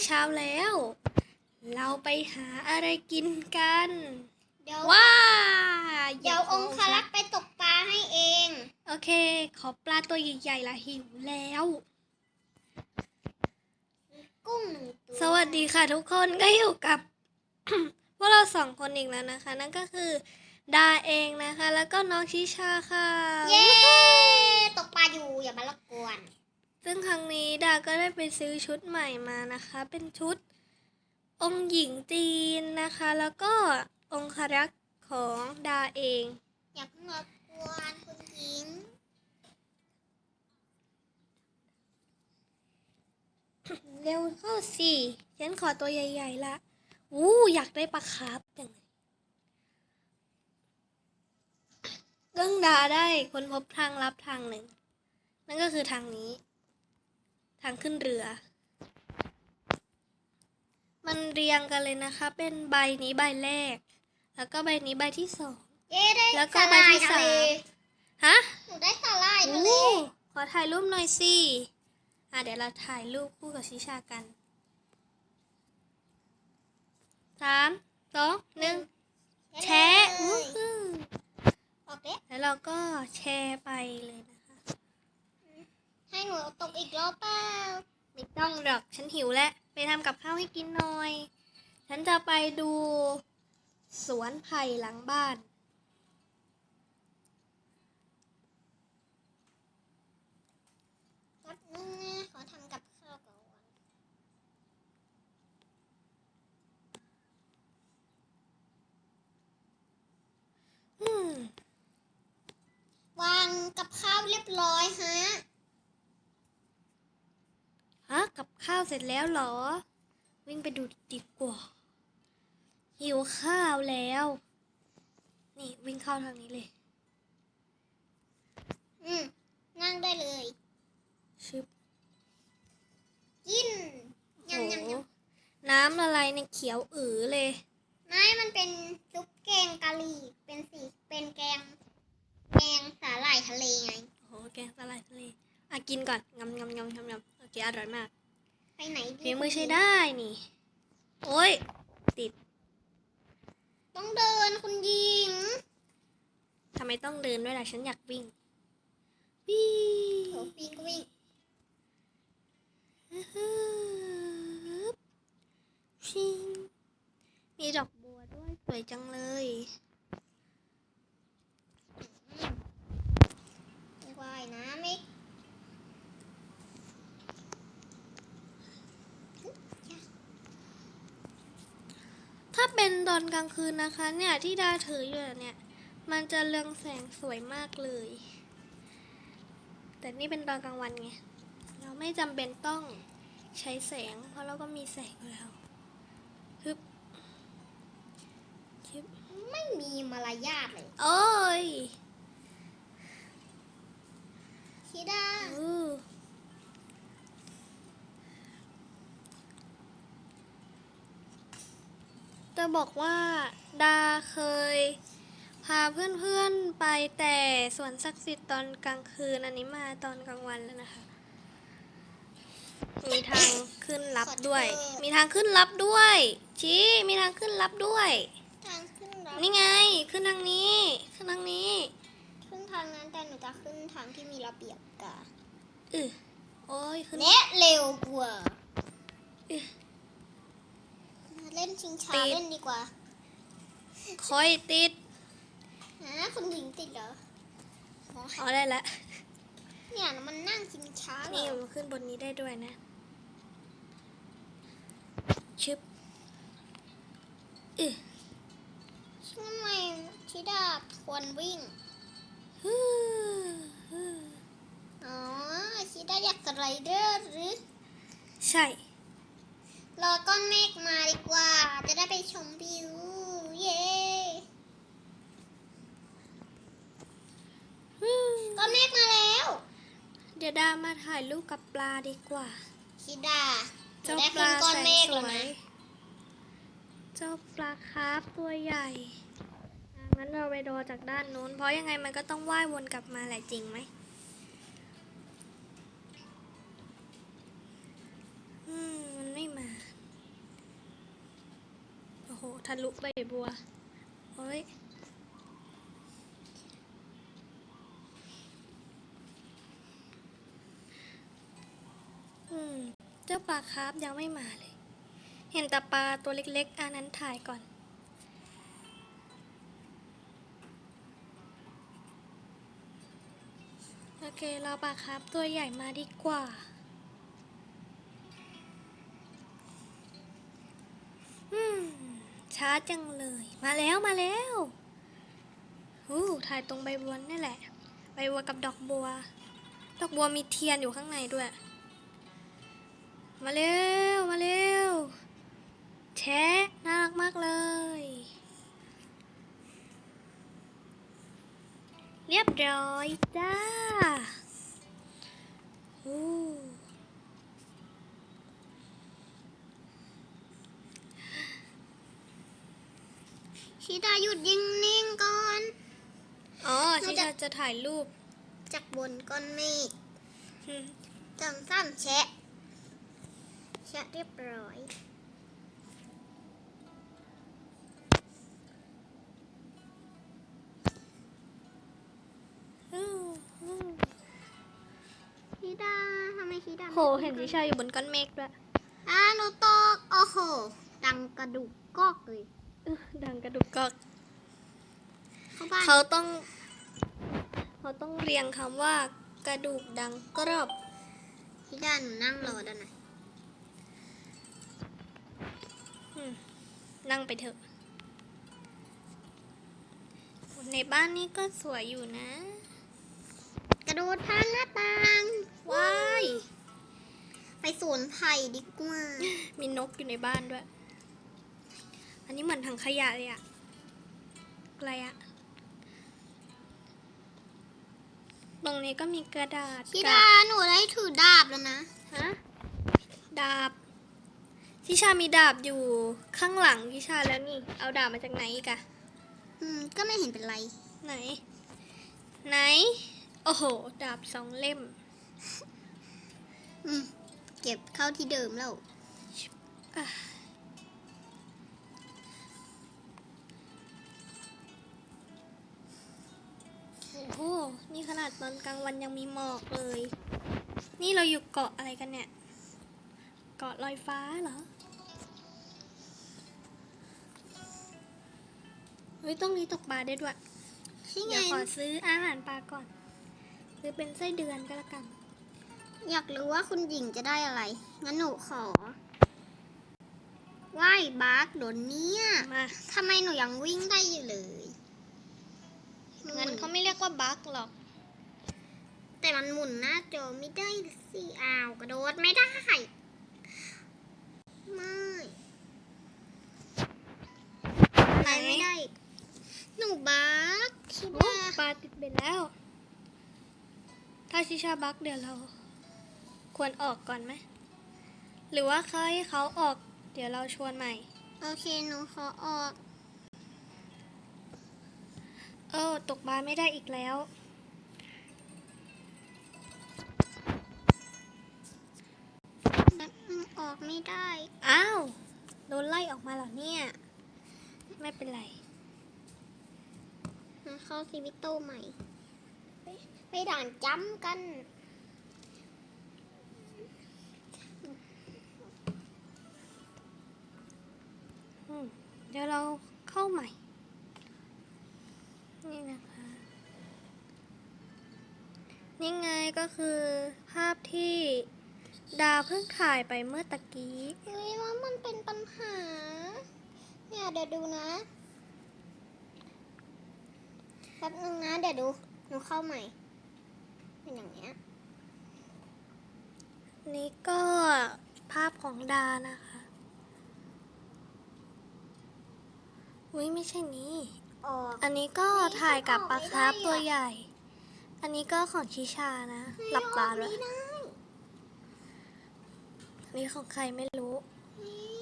ยเช้าแล้ว เราไปหาอะไรกินกัน เดี๋ยวว้าเดี๋ยวองคลักษ์ไปตกปลาให้เอง โอเค ขอปลาตัวใหญ่ๆละหิวแล้ว กุ้งหนึ่งตัวสวัสดีค่ะทุกคนก็อยู่กับ พวกเราสองคนอีกแล้วนะคะ นั่นก็คือดาเองนะคะ แล้วก็น้องชิชาค่ะ เย้ ตกปลาอยู่อย่ามารบกวน ซึ่งครั้งนี้ดาก็ได้ไปซื้อชุดใหม่มานะคะ เป็นชุดองค์หญิงจีนนะคะ แล้วก็องครักษ์ของดาเอง อย่าเพิ่งรบกวนคุณหญิง เร็วเข้าสิฉันขอตัวใหญ่ ๆ ละอู้อยากได้ปลาคาร์ฟจังเลยเรื่องดาได้ค้นพบทางลับทางหนึ่ง นั่นก็คือทางนี้ ทางขึ้นเรือ มันเรียงกันเลยนะคะ เป็นใบนี้ใบแรก แล้วก็ใบนี้ใบที่สอง เย้ได้แล้วก็สาหร่ายใบที่ทะเลสามฮะหนูได้สาหร่ายทะเลอู้ขอถ่ายรูปหน่อยสิ อะเดี๋ยวเราถ่ายรูปคู่กับชิชากันสามสองหนึ่งแชร์วู้ฮู้ออกเด้แล้วเราก็แชร์ไปเลยนะคะ ให้หนูตกอีกรอบเปล่าไม่ต้องหรอกฉันหิวแล้วไปทำกับข้าวให้กินหน่อย ฉันจะไปดู สวนไผ่หลังบ้านแป๊บนึงนะขอทำกับข้าวก่อนอืมวางกับข้าวเรียบร้อยฮะ ฮะกับข้าวเสร็จแล้วเหรอ วิ่งไปดูดีกว่า หิวข้าวแล้ว นี่วิ่งเข้าทางนี้เลย อืมนั่งได้เลยชึบกินโหยำยำยำน้ำอะไรในยเขียวอือเลย ไม่มันเป็นซุปแกงกะหรี่ เป็นสีเป็นแกง แกงสาหร่ายทะเลไงโอ้โหแกงสลายทะเล อะกินก่อนงำงำงำงำงำโอ เคอร่อยมากไปไหนดีเลี้ยงมือใช้ได้นี่ โอ้ย ติด ต้องเดินคุณหญิงทำไมต้องเดินด้วยล่ะฉันอยากวิ่ง วิ่โถงปีนก็วิ่งชิงมีดอกบัวด้วยสวยจังเลย ว่ายน้ำอีก ถ้า เป็นตอนกลางคืนนะคะเนี่ยที่ดาถืออยู่เนี่ย มันจะเรืองแสงสวยมากเลย แต่นี่เป็นตอนกลางวันไง เราไม่จำเป็นต้องใช้แสง เพราะเราก็มีแสงอยู่แล้วฮึบชิบไม่มีมารยาทเลย โอ้ย ชิดาอู้ จะบอกว่าดาเคย พาเพื่อนๆไปแต่สวนศักดิ์สิทธิ์ตอนกลางคืน อันนี้มาตอนกลางวันแล้วนะคะ มีทางขึ้นลับด้วย มีทางขึ้นลับด้วย ชี้มีทางขึ้นลับด้วย ทางขึ้นรับนี่ไงขึ้นทางนี้ ขึ้นทางนี้ขึ้นทางนั้นแต่หนูจะขึ้นทางที่มีระเบียบกว่าอือโอ้ยขึ้นและเร็วกว่าอึมา เล่นชิงช้าติด เล่นดีกว่าคอยติดฮะคุณหญิงติดเหรออ๋อได้ละ เนี่ยมันนั่งชิงช้าเหรนี่อมันขึ้นบนนี้ได้ด้วยนะ ชึบอือทำไมชิดาควรวิ่งฮู้ฮู้อ๋อชิดาอยากสไลเดอร์หรือ ใช่ รอก้อนเมฆมาดีกว่า จะได้ไปชมวิว เย้ฮู้ก้อนเมฆมาแล้ว เดี๋ยวดามาถ่ายรูปกับปลาดีกว่าชิดาหนูเจ้าได้ปขึ้ลานก้อนแสนเมฆสแล้ววยนะเจ้าปลาคาร์ฟตัวใหญ่อะงั้นเราไปรอจากด้านนู้น เพราะยังไงมันก็ต้องว่ายวนกลับมาแหละจริงไหมอืมมันไม่มา ทะลุใบบัว โอ้ยอืมเจ้าปลาคาร์ฟยังไม่มาเลย เห็นแต่ปลาตัวเล็กๆ อันนั้นถ่ายก่อนโอเค เราปลาคาร์ฟตัวใหญ่มาดีกว่า ช้าจังเลย มาแล้วมาแล้วอู้ถ่ายตรงใบบัวนี่แหละ ใบบัวกับดอกบัว ดอกบัวมีเทียนอยู่ข้างในด้วย มาเร็วมาเร็วแชะน่ารักมากเลย เรียบร้อยจ้าอู้ ชิดาหยุดยิงนิ่งก่อน อ๋อหนูที่จะเราจะถ่ายรูปจากบนก้อนเมฆอืมจังซ้ำแชะ แชะเรียบร้อยอู้อู้ชิดาทำไมชิดาโห เห็นชิชาอยู่บนก้อนเมฆด้วยอ่าหนูตก โอ้โห ดังกระดูกกอกเลยอื้อ ดังกระดุกกอกเข้าบ้านเขาต้อง เขาต้องเรียงคำว่ากระดูกดังกรอบชิดาหนูนั่งรอด้านไหนอืมนั่งไปเถอะ ในบ้านนี้ก็สวยอยู่นะ กระโดดทางหน้าต่างว้าย ไปสวนไผ่ดีกว่า มีนกอยู่ในบ้านด้วย อันนี้เหมือนถังขยะเลยอะอะไรอะตรงนี้ก็มีกระดาษชิกัดาบหนูได้ถือดาบแล้วนะ ฮะ ดาบทิชามีดาบอยู่ข้างหลังทิชาแล้วนี่ เอาดาบมาจากไหนอีกอะอืม ก็ไม่เห็นเป็นไร ไหน ไหน โอ้โห ดาบสองเล่ม อืม เก็บเข้าที่เดิมแล้วอะ โอ้โหนี่ขนาดตอนกลางวันยังมีหมอกเลย นี่เราอยู่เกาะอะไรกันเนี่ย เกาะลอยฟ้าเหรอ เฮ้ย ต้องนี้ตกปลาได้ด้วยนี่ไงเดี๋ยวขอซื้ออาหารปลาก่อนซื้อเป็นไส้เดือนก็แล้วกัน อยากรู้ว่าคุณหญิงจะได้อะไร งั้นหนูขอว่ายบาร์กโดนเนี่ยมา ทำไมหนูยังวิ่งได้อยู่เลย งั้นเขาไม่เรียกว่าบั๊กหรอก แต่มันหมุนหน้าจอไม่ได้สิอ้าวกระโดดไม่ได้ ไม่ไหนไปไม่ได้ หนูบาร์กที่โอ้บ้าปลาติดเบ็ดแล้ว ถ้าชิชาบักเดี๋ยวเรา ควรออกก่อนไหม หรือว่าเขาให้เขาออก เดี๋ยวเราชวนใหม่ โอเค หนูขอออก เออ ตกปลาไม่ได้อีกแล้ว ออกไม่ได้ อ้าว โดนไล่ออกมาเหรอเนี่ย ไม่เป็นไรมาเข้าซีวิโต้ใหม่ไปไปด่านจ้ำกันอืมเดี๋ยวเราเข้าใหม่ นี่นะคะ นี่ไงก็คือภาพที่ดาวเพิ่งถ่ายไปเมื่อตะกี้เฮ้ยว่ามันเป็นปัญหา เนี่ยเดี๋ยวดูนะ แป๊บนึงนะ เดี๋ยวดู หนูเข้าใหม่ เป็นอย่างเนี้ย นี่ก็ภาพของดานะคะ อุ้ยไม่ใช่นี้ ออกอันนี้ก็นี่ถ่ายกับมันอปอลากไม่คาร์ฟได้อะตัวใหญ่ อันนี้ก็ของชิชานะ หลับตาเลยไม่ได้อันนี้ของใครไม่รู้นี่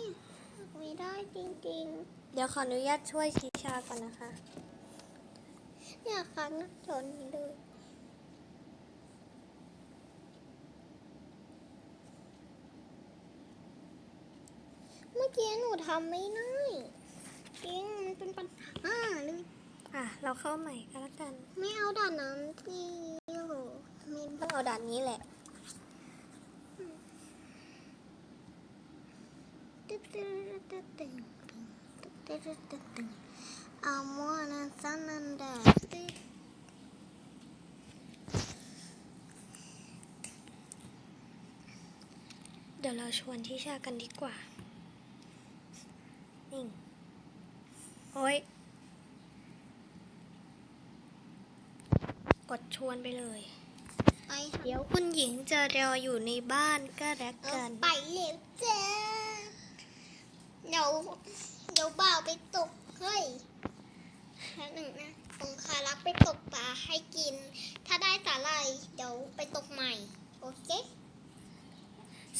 ออกไม่ได้จริงเดี๋ยวขออนุญาตช่วยชิชาก่อนนะคะๆเนี่ยค้างหน้าจอนี้เลยเมื่อกี้หนูทำไม่ได้ จริงมันเป็นปัญหาเลยอะ เราเข้าใหม่ก็แล้วกัน ไม่เอาด่านน้ำที่โไม่ต้องเอาด่านนี้แหละอามัวนันซันนันเดเดี๋ยวเราชวนที่ชากันดีกว่า โอ้ย กดชวนไปเลยไปเดี๋ยวคุณหญิงจะรออยู่ในบ้านก็แล้วเอากัน ไปเร็วจ้าเดี๋ยวเดี๋ยวบ่าวไปตก เฮ้ยแป๊บหนึ่งนะองคารักษ์ไปตกปลาให้กิน ถ้าได้สาหร่ายเดี๋ยวไปตกใหม่ โอเค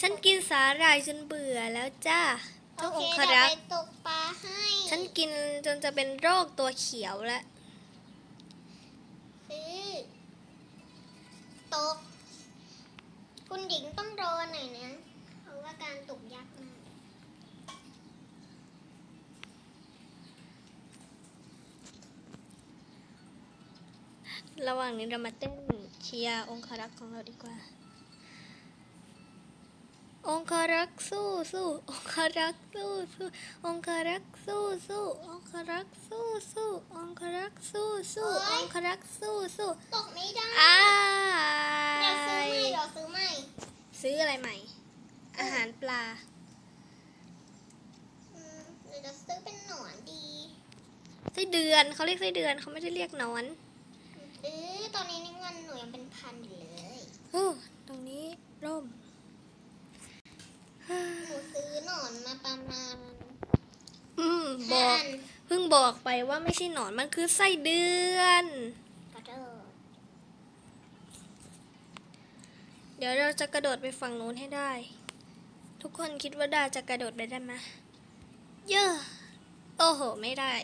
ฉันกินสาหร่ายจนเบื่อแล้วจ้าโอ เจ้าเคองคเดี๋ยวรักไปษ์ตกปลาให้ฉันกินจนจะเป็นโรคตัวเขียวแล้วซื้อตก คุณหญิงต้องรอหน่อยนะ เพราะว่าการตกยากมากระหว่างนี้เรามาเต้นเชียร์องครักษ์ของเราดีกว่า องครักษ์สู้สู้องครักษ์สู้สู้องครักษ์สู้สู้องครักษ์สู้สู้องครักษ์สู้สู้องครักษ์สู้สู้ตกไม่ได้อ้าเดี๋ยวซื้อใหม่เดี๋ยวซื้อใหม่ซื้ออะไรใหม่ อาหารปลาอืมเดี๋ยวจะซื้อเป็นหนอนดีไส้เดือนเขาเรียกไส้เดือนเขาไม่ได้เรียกหนอนเออตอนนี้นี่เงินหนูยังเป็นพันอยู่เลยโอ้ตรงนี้ร่ม หนูซื้อหนอนมาประมาณอืมบห้าอก นเพิ่งบอกไปว่าไม่ใช่หนอนมันคือไส้เดือน กระโดดเดี๋ยวเราจะกระโดดไปฝั่งนู้นให้ได้ ทุกคนคิดว่าดาจะกระโดดไปได้ไหมเยอโอ้โห ไม่ได้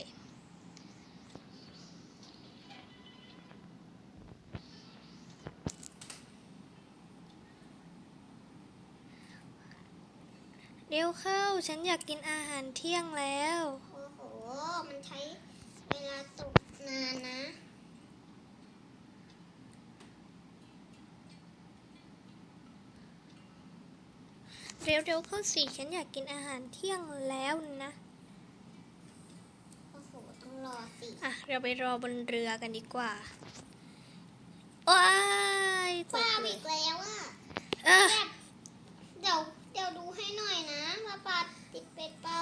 เร็วเข้า ฉันอยากกินอาหารเที่ยงแล้ว โอ้โห มันใช้เวลาตกนานนะ เร็วๆเข้าสิ ฉันอยากกินอาหารเที่ยงแล้วนะ โอ้โห ต้องรอสิ อะ เราไปรอบนเรือกันดีกว่าว้ายตป้ากเลอียกแล้วอะเออ แบบเดี๋ยว เดี๋ยวดูให้หน่อยนะว่าปลาติดเป็ดเปล่า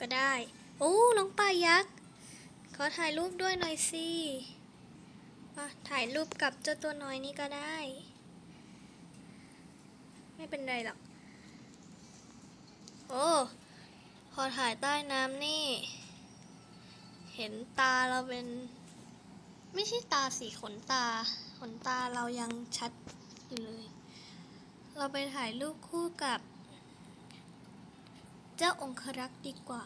ก็ได้ โอ้น้องปลายักษ์ขอถ่ายรูปด้วยหน่อยสิอะถ่ายรูปกับเจ้าตัวน้อยนี่ก็ได้ ไม่เป็นไรหรอก โอ้ พอถ่ายใต้น้ำนี่ เห็นตาเราเป็น ไม่ใช่ตาสีขนตา ขนตาเรายังชัดอยู่เลย เราไปถ่ายรูปคู่กับ เจ้าองครักษ์ดีกว่า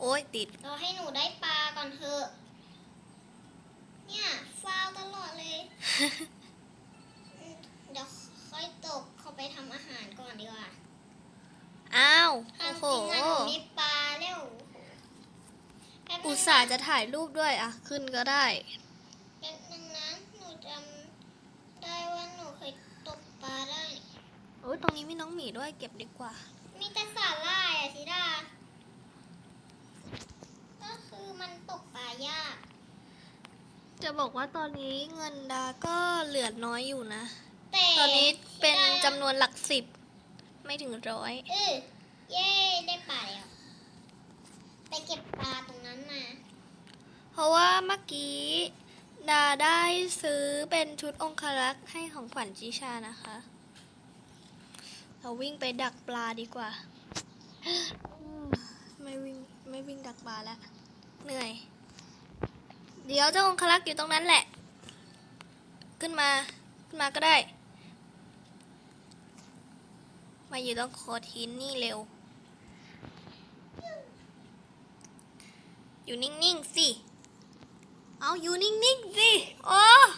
โอ้ยติด รอให้หนูได้ปลาก่อนเถอะ เนี่ยฟาวตลอดเลยอืมเดี๋ยวค่อยตกเข้าไปทำอาหารก่อนดีกว่าอ้าวทาโอ้งโห จริงอะหนูมีปลาแล้วแป๊บนึงนะ อุตส่าห์จะถ่ายรูปด้วยอะขึ้นก็ได้ แป๊บนึงนะหนูจำได้ว่าหนูเคยตกปลาได้ โอ้ยตรงนี้มีน้องหมีด้วยเก็บดีกว่า มีแต่สาหร่ายอะสิดา ก็คือมันตกปลายาก จะบอกว่าตอนนี้เงินดาก็เหลือน้อยอยู่นะ แต่ตอนนี้เป็นสียดายจำนวนหลักสิบ ไม่ถึงร้อย เออเย้ได้ปลาแล้วไปเก็บปลาตรงนั้นมาเพราะว่าเมื่อกี้ ดาได้ซื้อเป็นชุดองครักษ์ให้ของขวัญจิชานะคะ เราวิ่งไปดักปลาดีกว่า ไม่วิ่งไม่วิ่งดักปลาแล้ว เหนื่อย เดี๋ยวเจ้าองครักษ์อยู่ตรงนั้นแหละ ขึ้นมา ขึ้นมาก็ได้ มาอยู่ตรงโคดหินนี่เร็ว อยู่นิ่งๆสิ เอาอยู่นิ่งๆสิ โอ้อะ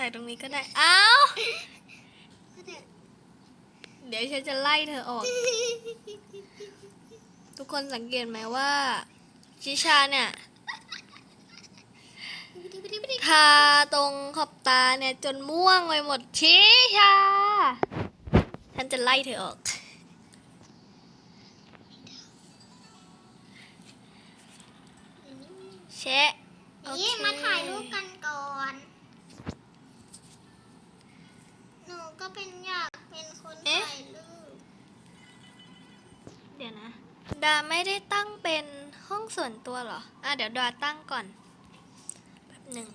ถ่ายตรงนี้ก็ได้เอาเดี๋ยวฉันจะไล่เธอออก ทุกคนสังเกตไหมว่า ชิชาเนี่ยทาตรงขอบตาเนี่ย จนม่วงไปหมดชิชาฉันจะไล่เธอออกแชะโอเคนี่มาถ่ายรูปกันก่อน หนูก็เป็นอยากเป็นคนถ่ายรูปเดี๋ยวนะ ดาไม่ได้ตั้งเป็นห้องส่วนตัวเหรอ อะ เดี๋ยวดาตั้งก่อน แป๊บหนึ่ง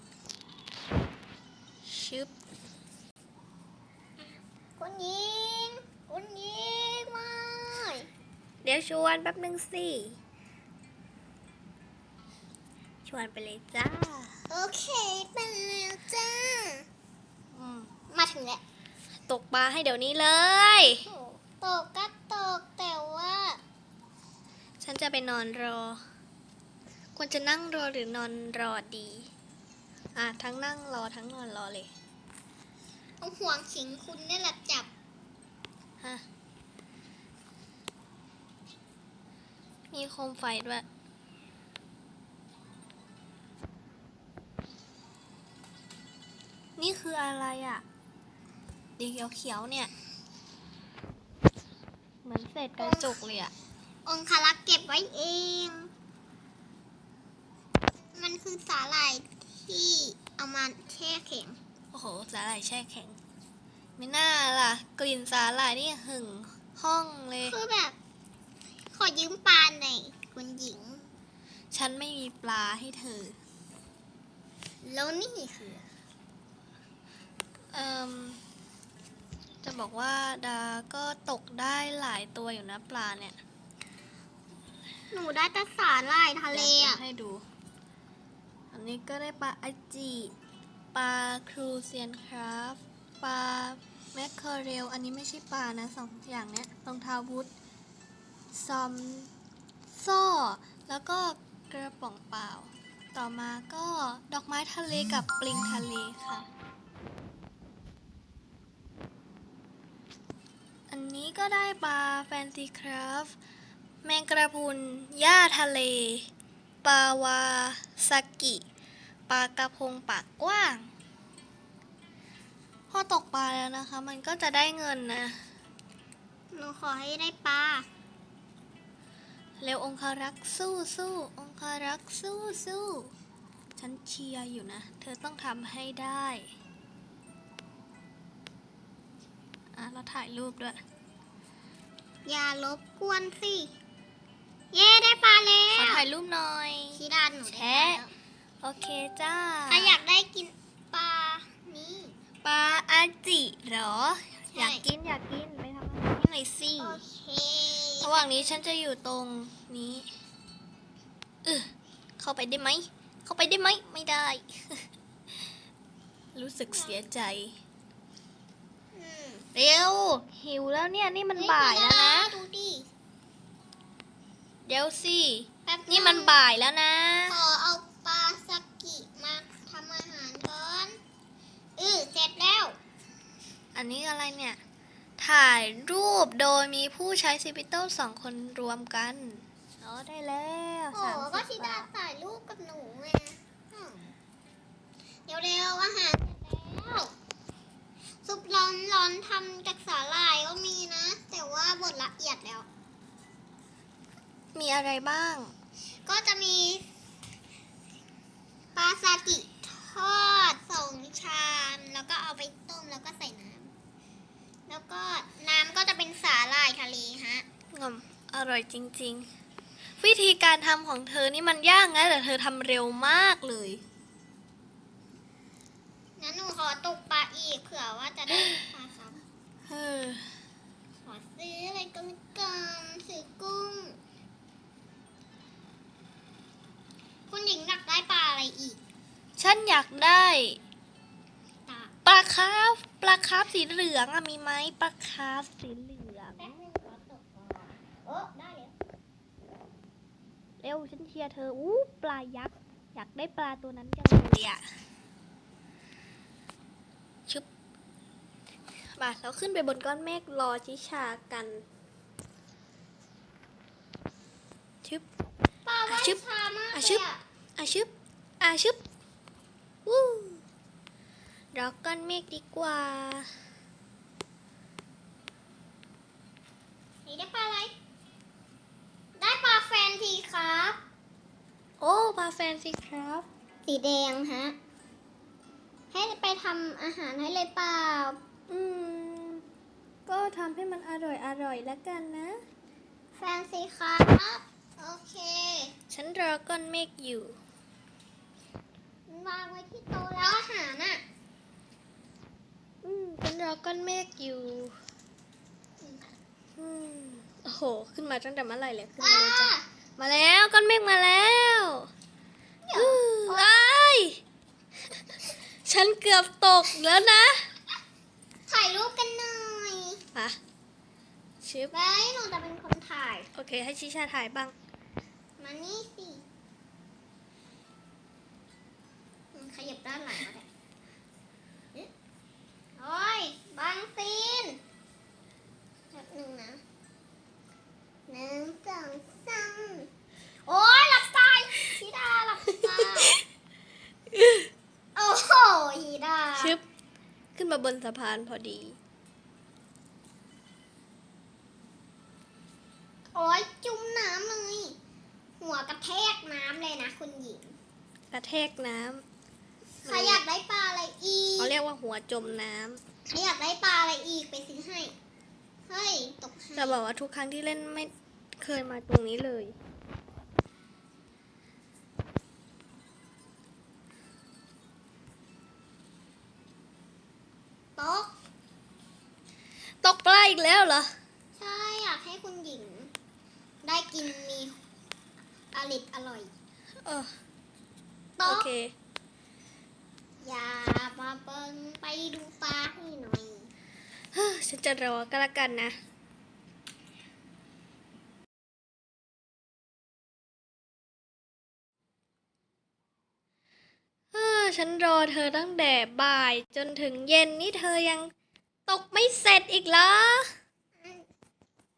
ชึบคุณยิงคุณยิงไม่เดี๋ยวชวนแป๊บหนึ่งสิ ชวนไปเลยจ้า โอเค เป็นแล้วจ้า อืม มาถึงแล้ว ตกปลาให้เดี๋ยวนี้เลยโอ้ตกก็ตกแต่ว่า ฉันจะไปนอนรอ ควรจะนั่งรอหรือนอนรอดี อะทั้งนั่งรอทั้งนอนรอเลยเอาห่วงขิงคุณนี่แหละจับฮะมีโคมไฟด้วยนี่คืออะไรอะ่ะ ดีเขียวๆเนี่ย เหมือนเศษกระจกเลยอะ่ะองคารักษ์เก็บไว้เอง มันคือสาหร่ายที่เอามาแช่แข็ง โอ้โห สาหร่ายแช่แข็ง ไม่น่าล่ะ กลิ่นสาหร่ายนี่หึงห้องเลย คือแบบ ขอยืมปลาหน่อยคุณหญิง ฉันไม่มีปลาให้เธอ แล้วนี่คือเอ่ม จะบอกว่าดาก็ตกได้หลายตัวอยู่นะปลาเนี่ย หนูได้แต่สาหร่ายทะเลดี๋ยวอะ ให้ดู อันนี้ก็ได้ปลาอาจิปลาครูเซียนคราฟปลาแมคเคอเรล อันนี้ไม่ใช่ปลานะสองอย่างเนี้ยรองเท้าบูทซอมซ่อ แล้วก็กระป๋องเปล่า ต่อมาก็ดอกไม้ทะเลกับปลิงทะเลค่ะ อันนี้ก็ได้ปลาแฟนซีคราฟแมงกระพรุนหญ้าทะเล ปลาวาซากิ ปลากระพงปากกว้าง พอตกปลาแล้วนะคะ มันก็จะได้เงินนะ หนูขอให้ได้ปลา เร็วองคารักษ์สู้สู้องคารักษ์สู้สู้ฉันเชียร์อยู่นะ เธอต้องทำให้ได้ อะเราถ่ายรูปด้วย อย่ารบกวนสิ เย้ได้ปลาแล้ขอวถ่ายรูปหน่อย ชิดานหนูได้ปลาแล้ว โอเคจ้าใครอยากได้กินปลา นี่ ปลาอาจิเหรอ ใช่ อยากกินอยากกินไปทำอาหารให้หน่อยสิ โอเคระหว่างนี้ฉันจะอยู่ตรงนี้เออเข้าไปได้ไหม เข้าไปได้ไหม ไม่ได้ รู้สึกเสียใจอืม เร็ว หิวแล้วเนี่ยนี่มันบ่ายแล้วนะ ดูดิ เดี๋ยวสิแป๊บงนี่มันบ่ายแล้วนะ ขอเอาปลาสกิมาทำอาหารก่อนเออเสร็จแล้ว อันนี้อะไรเนี่ย ถ่ายรูปโดยมีผู้ใช้ซิปิโต้สองคนรวมกันอ๋อได้แล้วโอ้สามก็สิชิบดาบาทถ่ายรูปกับหนูไงอืมเดี๋ยวเร็วๆอาหารเสร็จแล้ว ซุปร้อนร้อนๆทำจากสาหร่ายก็มีนะ แต่ว่าบดละเอียดแล้ว มีอะไรบ้าง ก็จะมีปลาซากิทอดสองชาม แล้วก็เอาไปต้มแล้วก็ใส่น้ำแล้วก็น้ำก็จะเป็นสาหร่ายทะเลฮะงอมอร่อยจริง ๆ วิธีการทำของเธอนี่มันยากนะแต่เธอทำเร็วมากเลย งั้นหนูขอตกปลาอีกเผื่อว่าจะได้ปลาซ้เออำขอซื้ออะไรก็ไม่กันซื้อกุ้ง คุณหญิงอยากได้ปลาอะไรอีกฉันอยากได้ตาปลาคาร์ฟปลาคาร์ฟสีเหลืองอะมีไหมปลาคาร์ฟสีเหลือง แป๊บนึงขอตกก่อนเออได้แล้วเร็วฉันเชียร์เธออู้ปลายักษ์อยากได้ปลาตัวนั้นจังเลยอะชุบ มาเราขึ้นไปบนก้อนเมฆรอชิชากันชึบป้าว่าอะชึบช้ามากอะเลชึยบอะอาชึบอาชึบวู้รอก้อนเมฆดีกว่า นี่ได้ปลาอะไร ได้ปลาแฟนทีครับ โอ้พาแฟนสิครับ สีแดงฮะ ให้ไปทำอาหารให้เลยเปล่า อืม ก็ทำให้มันอร่อยอร่อยแล้วกันนะ แฟนซีครับ โอเค ฉันรอก้อนเมฆอยู่ วางไว้ที่โต๊ะแล้วอาหารน่ะ อืมฉันรอก้อนเมฆอยู่ อืมโอ้โห ขึ้นมาตั้งแต่เมื่อไหร่เลยขึ้นมาเลยจ้ะ มาแล้วก้อนเมฆมาแล้วอื้ออ้ายฉันเกือบตกแล้วนะ ถ่ายรูปกันหน่อยมาชิบไว้หนูจะเป็นคนถ่าย โอเค ให้ชิชาถ่ายบ้าง มานี่สิอืมขยับด้านหลังก็ได้เอ๊ะโอ้ยบางซีนแบบหนึ่งนะหนึ่งสองสามโอ้ยหลับตาฮีดาหลับตา โอ้โหฮีดา ชึบ ขึ้นมาบนสะพานพอดี โอ้ยจุ่มน้ำเลย หัวกระแทกน้ำเลยนะคุณหญิง กระแทกน้ใครอยากได้ปลาอะไรอีำกเขาเรียกว่าหัวจมน้ใครอยากได้ปลาอะไรอีกไปซื้อให้ เฮ้ย ตกให้ำจะบอกว่าทุกครั้งที่เล่นไม่เคยมาตรงนี้เลย อีกแล้วเหรอ ใช่อยากให้คุณหญิง ได้กินมีอริดอร่อยเออโอโต๊ะเค อย่ามาเบิ้งไปดูปลาให้หน่อย เฮ้อฉันจะรอก็แล้วกันนะ เฮ้อฉันรอเธอตั้งแต่บ่ายจนถึงเย็นนี่เธอยัง ตกไม่เสร็จอีกเหรอ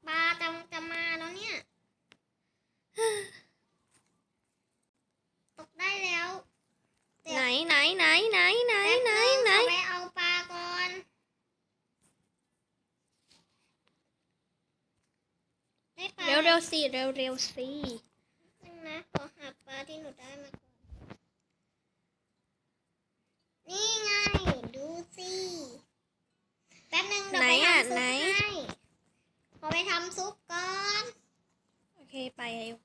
ปลาจะจะมาแล้วเนี่ย ตกได้แล้วไหนไหนไหนไหนไหนไหนไหนแป๊บงขอไปเอาปลาก่อน ได้ปลาเร็วเร็วๆสิเร็วเร็วๆสินึงนะขอหาปลาที่หนูได้มาก่อน นี่ไง ดูสิแป๊บนึงเดี๋ยวไปทำซุปให้ขอไปทำซุปก่อน โอเคไปเร็ว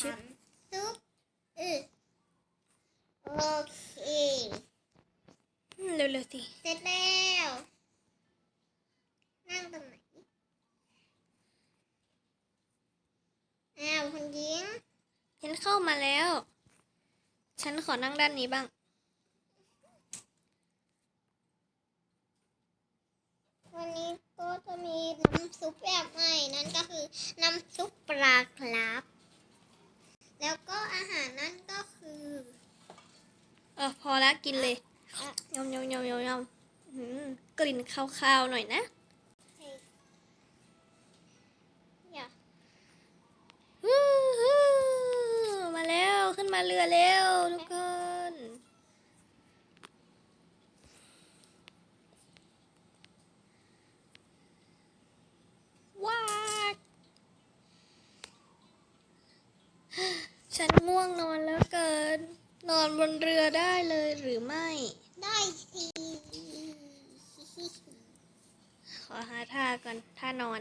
ทำซุปเออโอเคอืมเร็วเร็วๆสิ เสร็จแล้ว นั่งตรงไหน อ้าวคุณหญิง ฉันเข้ามาแล้ว ฉันขอนั่งด้านนี้บ้าง วันนี้ก็จะมีน้ำซุปแบบใหม่นั่นก็คือน้ำซุปปลาครับ แล้วก็อาหารนั่นก็คือ เออพอแล้วกินเลยอะยำยำยำยำยำอืมกลิ่นคาวๆหน่อยนะอย่าฮู้ฮู้มาแล้วขึ้นมาเรือเร็วทุกคน ว้าดฉันง่วงนอนแล้วเกิน นอนบนเรือได้เลยหรือไม่ ได้สิ ขอหาท่าก่อนท่านอน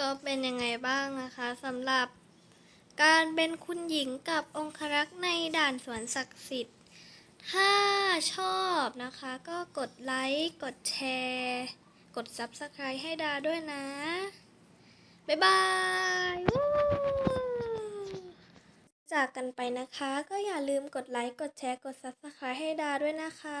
ก็เป็นยังไงบ้างนะคะสำหรับการเป็นคุณหญิงกับองครักษ์ในด่านสวนศักดิ์สิทธิ์ ถ้าชอบนะคะก็กดไลค์ กดแชร์ กด Subscribe ให้ดาด้วยนะ บ๊ายบายจากกันไปนะคะ ก็อย่าลืมกดไลค์ กดแชร์ กด Subscribe ให้ดาด้วยนะคะ